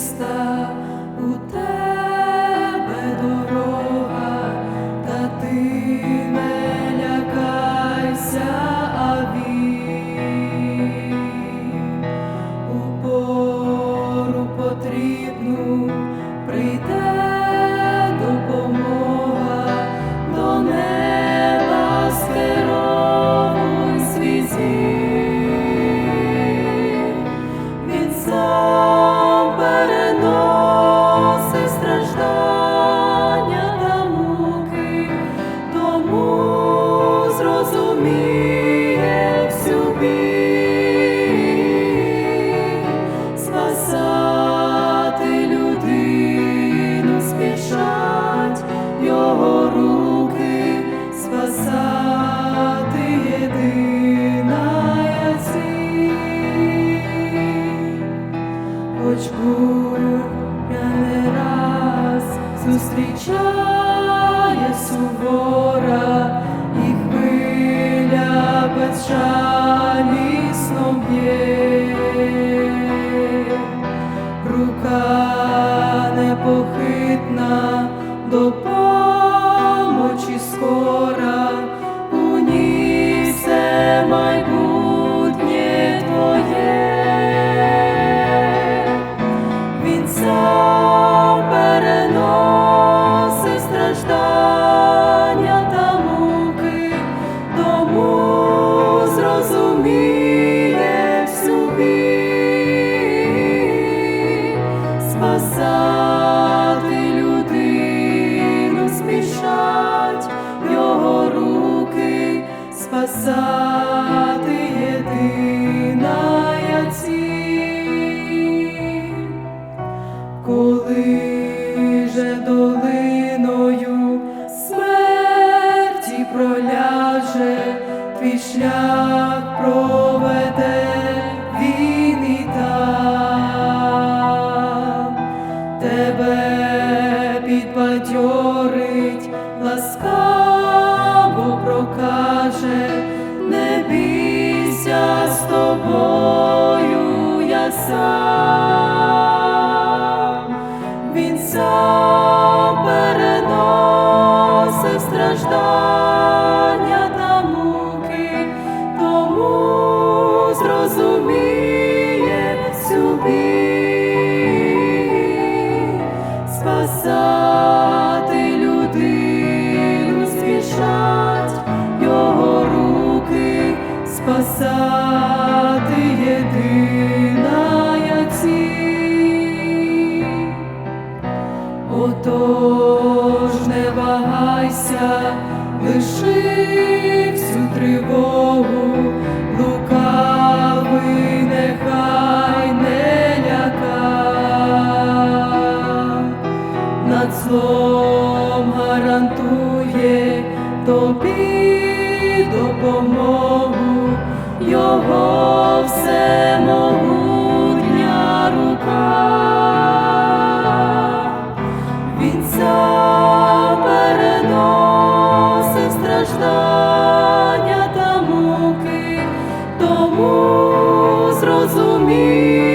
важка у тебе дорога, та ти не лякайся, а вір. у пору потрібну до неба скеровуй. Він зустрічає сувора, і хвиля безжалісно б'є, рука непохитна до спасати єдина ціль. Коли же долиною смерті проляже, твій шлях проведе тебе підбадьорить, ласкаво прокаже, не бійся з тобою я сам. Він сам переносить страждання та муки, тому зрозуміє всю біль. спасати Отож не вагайся, лиши всю тривогу, його всемогутня рука. Він сам переносив страждання та муки, тому зрозуміє